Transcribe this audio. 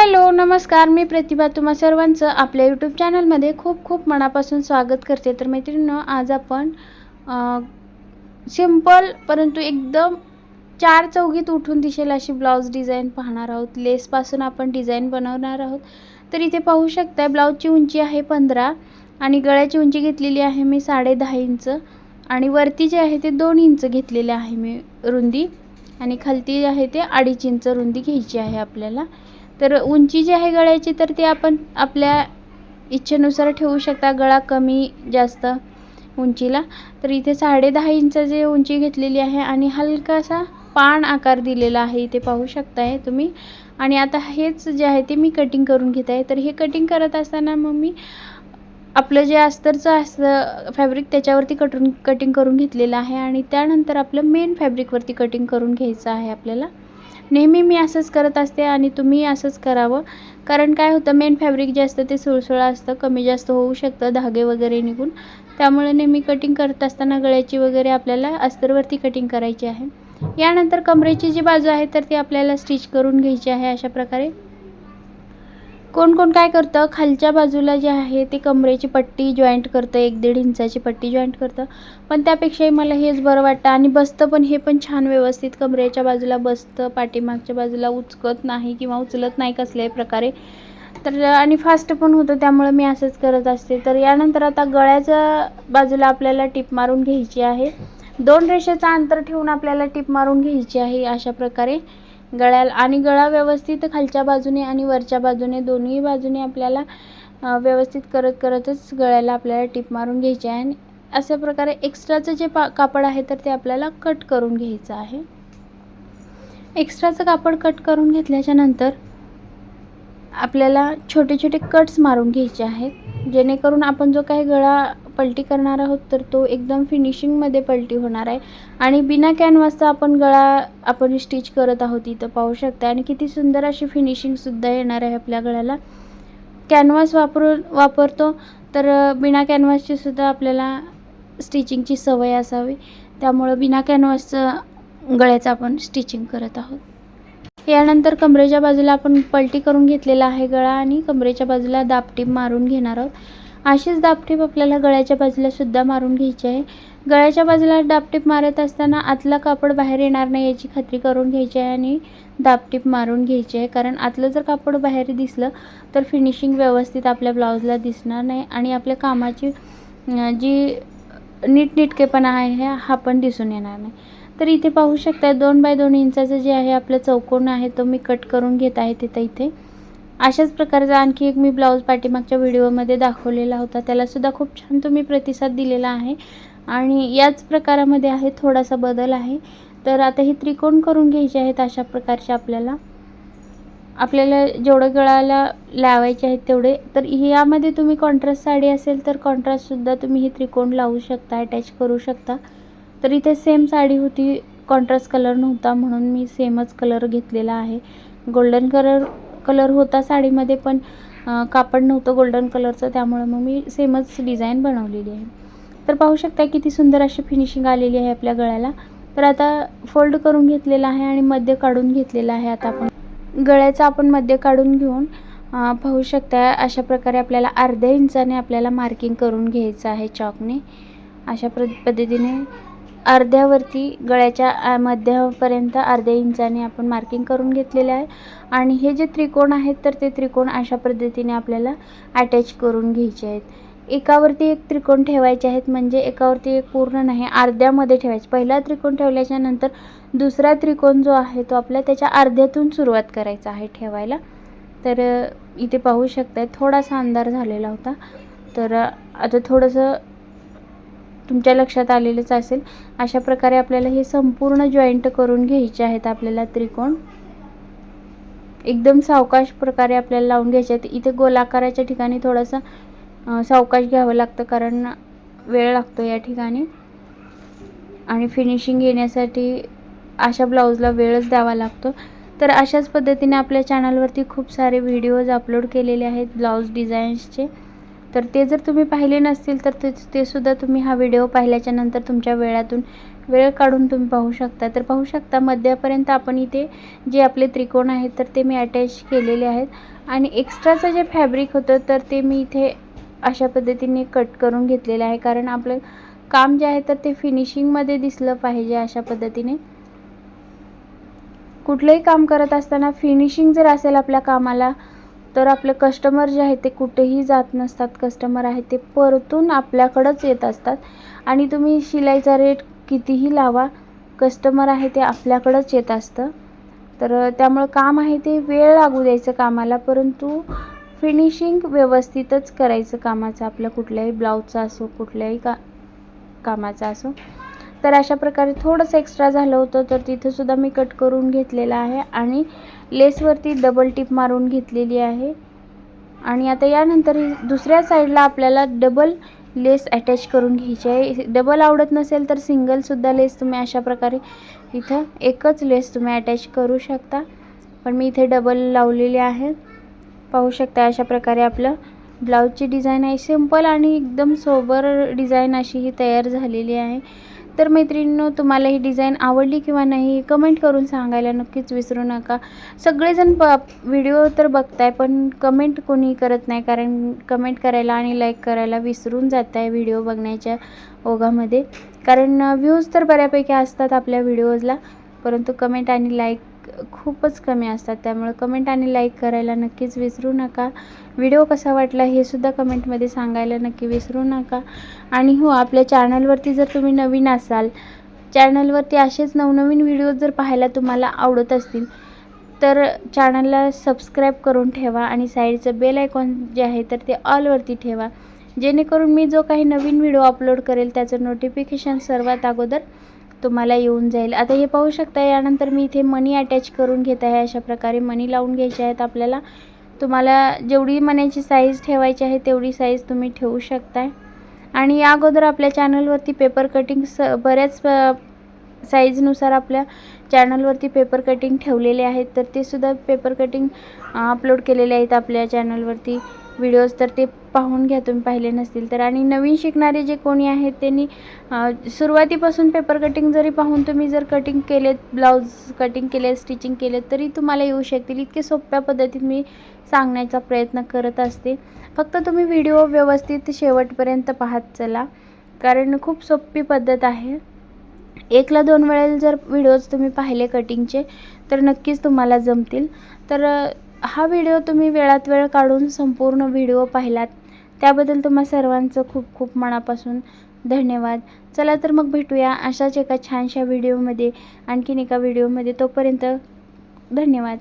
Hello नमस्कार. मी प्रतिभा तुम्हा सर्वांचं आपल्या यूट्यूब चॅनलमध्ये खूप खूप मनापासून स्वागत करते. तर मैत्रिणीनं आज आपण सिंपल परंतु एकदम चार चौघीत उठून दिसेल अशी ब्लाऊज डिझाईन पाहणार आहोत. लेसपासून आपण डिझाईन बनवणार आहोत. तर इथे पाहू शकता ब्लाऊजची उंची आहे पंधरा आणि गळ्याची उंची घेतलेली आहे मी साडे दहा इंच आणि वरती जे आहे ते दोन इंच घेतलेले आहे मी रुंदी आणि खालती जे आहे ते अडीच इंच रुंदी घ्यायची आहे आपल्याला. तर उंची जी आहे गळ्याची तर ती आपण आपल्या इच्छेनुसार ठेवू शकता. गळा कमी जास्त उंचीला. तर इथे साडे दहा इंच जे उंची घेतलेली आहे आणि हलकासा पान आकार दिलेला आहे इथे पाहू शकताय तुम्ही. आणि आता हेच जे आहे ते मी कटिंग करून घेत आहे. तर हे कटिंग करत असताना मग मी आपलं जे अस्तरचं असतं फॅब्रिक त्याच्यावरती कटून कटिंग करून घेतलेलं आहे आणि त्यानंतर आपलं मेन फॅब्रिकवरती कटिंग करून घ्यायचं आहे आपल्याला. नेहमी मी असंच करत असते आणि तुम्ही असंच करावं. कारण काय होतं मेन फॅब्रिक जे असतं ते सुळसुळं असतं कमी जास्त होऊ शकतं धागे वगैरे निघून. त्यामुळे नेहमी कटिंग करत असताना गळ्याची वगैरे आपल्याला अस्तरवरती कटिंग करायची आहे. यानंतर कमरेची जी बाजू आहे तर ती आपल्याला स्टिच करून घ्यायची आहे अशा प्रकारे. कोण कोण काय करतं? खालच्या बाजूला जे आहे ते कमरेची पट्टी जॉईंट करतं एक दीड इंचाची पट्टी जॉईंट करतं. पण त्यापेक्षाही मला हेच बरं वाटतं. आणि बसतं पण हे पण छान व्यवस्थित कमरेच्या बाजूला बसतं पाठीमागच्या बाजूला उचकत नाही किंवा उचलत नाही कसल्याही प्रकारे. तर आणि फास्ट पण होतं त्यामुळे मी असंच करत असते. तर यानंतर आता गळ्याच्या बाजूला आपल्याला टिप मारून घ्यायची आहे. दोन रेषेचं अंतर ठेवून आपल्याला टिप मारून घ्यायची आहे अशा प्रकारे. गळ्याला आणि गळा व्यवस्थित खालच्या बाजूने आणि वरच्या बाजूने दोन्ही बाजूने आपल्याला व्यवस्थित करत करतच गळ्याला आपल्याला टिप मारून घ्यायची आहे. आणि अशा प्रकारे एक्स्ट्राचं जे पा कापड आहे तर ते आपल्याला कट करून घ्यायचं आहे. एक्स्ट्राचं कापड कट करून घेतल्याच्या नंतर आपल्याला छोटे छोटे कट्स मारून घ्यायचे आहेत. जेणेकरून आपण जो काही गळा पलटी करणार आहोत तर तो एकदम फिनिशिंगमध्ये पलटी होणार आहे. आणि बिना कॅनव्हासचा आपण गळा आपण स्टिच करत आहोत इथं पाहू शकता आणि किती सुंदर अशी फिनिशिंगसुद्धा येणार आहे आपल्या गळ्याला. कॅनव्हास वापरून वापरतो तर बिना कॅनव्हासची सुद्धा आपल्याला स्टिचिंगची सवय असावी. त्यामुळं बिना कॅनव्हासचं गळ्याचं आपण स्टिचिंग करत आहोत. यानंतर कमरेच्या बाजूला आपण पलटी करून घेतलेला आहे गळा आणि कमरेच्या बाजूला दापटीप मारून घेणार आहोत. अशीच दापटीप आपल्याला गळ्याच्या बाजूला सुद्धा मारून घ्यायची आहे. गळ्याच्या बाजूला दापटीप मारत असताना आतला कापड बाहेर येणार नाही याची खात्री करून घ्यायची आहे आणि दापटीप मारून घ्यायची आहे. कारण आतलं जर कापड बाहेर दिसलं तर फिनिशिंग व्यवस्थित आपल्या ब्लाऊजला दिसणार नाही आणि आपल्या कामाची जी नीटनेटकेपणा आहे हा पण दिसून येणार नाही. तर इथे पाहू शकता दोन बाय दोन इंचाचं जे आहे आपलं चौकोन आहे तो मी कट करून घेत आहे तिथं इथे. अशाच प्रकारचा आणखी एक मी ब्लाऊज पाठीमागच्या व्हिडिओमध्ये दाखवलेला होता. त्यालासुद्धा खूप छान तुम्ही प्रतिसाद दिलेला आहे. आणि याच प्रकारामध्ये आहे थोडासा बदल आहे. तर आता हे त्रिकोण करून घ्यायचे आहेत अशा प्रकारचे आपल्याला. आपल्याला जेवढं गळाला लावायचे आहेत तेवढे. तर यामध्ये तुम्ही कॉन्ट्रास्ट साडी असेल तर कॉन्ट्रास्टसुद्धा तुम्ही हे त्रिकोण लावू शकता अटॅच करू शकता. तर इथे सेम साडी होती कॉन्ट्रास्ट कलर नव्हता म्हणून मी सेमच कलर घेतलेला आहे. गोल्डन कलर कलर होता साडीमध्ये पण कापड नव्हतं गोल्डन कलरचं त्यामुळं मग मी सेमच डिझाईन बनवलेली आहे. तर पाहू शकता किती सुंदर अशी फिनिशिंग आलेली आहे आपल्या गळ्याला. तर आता फोल्ड करून घेतलेला आहे आणि मध्य काढून घेतलेला आहे आता आपण. गळ्याचं आपण मध्य काढून घेऊन पाहू शकता अशा प्रकारे आपल्याला अर्ध्या इंचाने आपल्याला मार्किंग करून घ्यायचं आहे चॉकने अशा प्र पद्धतीने अर्ध्यावरती गळ्याच्या मध्यापर्यंत अर्ध्या इंचाने आपण मार्किंग करून घेतलेले आहे. आणि हे जे त्रिकोण आहेत तर ते त्रिकोण अशा पद्धतीने आपल्याला अटॅच करून घ्यायचे आहेत. एकावरती एक त्रिकोण ठेवायचे आहेत म्हणजे एकावरती एक पूर्ण नाही अर्ध्यामध्ये ठेवायचे. पहिला त्रिकोण ठेवल्याच्या नंतर दुसरा त्रिकोण जो आहे तो आपल्या त्याच्या अर्ध्यातून सुरुवात करायचा आहे ठेवायला. तर इथे पाहू शकताय थोडासा अंधार झालेला होता. तर आता थोडंसं तुमच्या लक्षात आलेलंच असेल अशा प्रकारे आपल्याला हे संपूर्ण जॉईंट करून घ्यायचे आहेत आपल्याला त्रिकोण. एकदम सावकाश प्रकारे आपल्याला लावून घ्यायचे आहेत. इथे गोलाकाराच्या ठिकाणी थोडासा सावकाश घ्यावं लागतं कारण वेळ लागतो या ठिकाणी. आणि फिनिशिंग येण्यासाठी अशा ब्लाऊजला वेळच द्यावा लागतो. तर अशाच पद्धतीने आपल्या चॅनलवरती खूप सारे व्हिडिओज अपलोड केलेले आहेत ब्लाऊज डिझाईन्सचे तर ते जर तुम्ही पाहिले नसतील तर ते तेसुद्धा तुम्ही हा व्हिडिओ पाहिल्याच्या नंतर तुमच्या वेळातून वेळ काढून तुम्ही पाहू शकता. तर पाहू शकता मध्यापर्यंत आपण इथे जे आपले त्रिकोण आहेत तर ते मी अटॅच केलेले आहेत. आणि एक्स्ट्राचं जे फॅब्रिक होतं तर ते मी इथे अशा पद्धतीने कट करून घेतलेलं आहे. कारण आपलं काम जे आहे तर ते फिनिशिंगमध्ये दिसलं पाहिजे अशा पद्धतीने. कुठलंही काम करत असताना फिनिशिंग जर असेल आपल्या कामाला तर आपले कस्टमर जे आहेत ते कुठेही जात नसतात. कस्टमर आहे ते परतून आपल्याकडंच येत असतात. आणि तुम्ही शिलाईचा रेट कितीही लावा कस्टमर आहे ते आपल्याकडंच येत असतं. तर त्यामुळं काम आहे ते वेळ लागू द्यायचं कामाला परंतु फिनिशिंग व्यवस्थितच करायचं कामाचं आपल्या कुठल्याही ब्लाऊजचं असो कुठल्याही का कामाचा असो. तर अशा प्रकारे थोडंसं एक्स्ट्रा झालं होतं तर तिथंसुद्धा मी कट करून घेतलेलं आहे आणि लेसवरती डबल टिप मारून घेतलेली आहे. आणि आता यानंतर ही दुसऱ्या साईडला आपल्याला डबल लेस अटॅच करून घ्यायची आहे. डबल आवडत नसेल तर सिंगलसुद्धा लेस तुम्ही अशा प्रकारे इथं एकच लेस तुम्ही अटॅच करू शकता. पण मी इथे डबल लावलेली आहे. पाहू शकता अशा प्रकारे आपलं ब्लाऊजची डिझाईन आहे. सिंपल आणि एकदम सोबर डिझाईन अशी ही तयार झालेली आहे. तर मैत्रिणींनो तुम्हाला ही डिझाईन आवडली किंवा नाही कमेंट करून सांगायला नक्कीच विसरू नका. सगळेजण ब व्हिडिओ तर बघताय पण कमेंट कोणी करत नाही कारण कमेंट करायला आणि लाईक करायला विसरून जात आहे व्हिडिओ बघण्याच्या ओघामध्ये. कारण व्ह्यूज तर बऱ्यापैकी असतात आपल्या व्हिडिओजला परंतु कमेंट आणि लाईक खूपच कमी असतात. त्यामुळे कमेंट आणि लाईक करायला नक्कीच विसरू नका. व्हिडिओ कसा वाटला हे सुद्धा कमेंटमध्ये सांगायला नक्की विसरू नका. आणि हो आपल्या चॅनलवरती जर तुम्ही नवीन असाल चॅनलवरती असेच नवनवीन व्हिडिओ जर पाहायला तुम्हाला आवडत असतील तर चॅनलला सबस्क्राईब करून ठेवा आणि साईडचं बेल आयकॉन जे आहे तर ते ऑलवरती ठेवा. जेणेकरून मी जो काही नवीन व्हिडिओ अपलोड करेल त्याचं नोटिफिकेशन सर्वात अगोदर तुम्हाला येऊन जाईल. आता हे पाहू शकता यानंतर मी इथे मनी अटॅच करून घेत आहे. अशा प्रकारे मनी लावून घ्यायचे आहेत आपल्याला. तुम्हाला जेवढी मण्याची साईज ठेवायची आहे तेवढी साईज तुम्ही ठेवू शकताय. आणि या अगोदर आपल्या चॅनलवरती पेपर कटिंग स बऱ्याच साईजनुसार आपल्या चॅनलवरती पेपर कटिंग ठेवलेले आहेत. तर ते सुद्धा पेपर कटिंग अपलोड केलेले आहेत आपल्या चॅनलवरती व्हिडिओज तर ते पाहून घ्या तुम्ही पाहिले नसतील तर. आणि नवीन शिकणारे जे कोणी आहेत त्यांनी सुरुवातीपासून पेपर कटिंग जरी पाहून तुम्ही जर कटिंग केलेत ब्लाऊज कटिंग केले स्टिचिंग केले तरी तुम्हाला येऊ शकतील. इतके सोप्या पद्धतीत मी सांगण्याचा प्रयत्न करत असते. फक्त तुम्ही व्हिडिओ व्यवस्थित शेवटपर्यंत पाहत चला कारण खूप सोपी पद्धत आहे. एकला दोन वेळेला जर व्हिडिओज तुम्ही पाहिले कटिंगचे तर नक्कीच तुम्हाला जमतील. तर हा व्हिडिओ तुम्ही वेळात वेळ काढून संपूर्ण व्हिडिओ पाहिलात त्याबद्दल तुम्हा सर्वांचं खूप खूप मनापासून धन्यवाद. चला तर मग भेटूया अशाच एका छानशा व्हिडिओमध्ये आणखीन एका व्हिडिओमध्ये. तोपर्यंत धन्यवाद.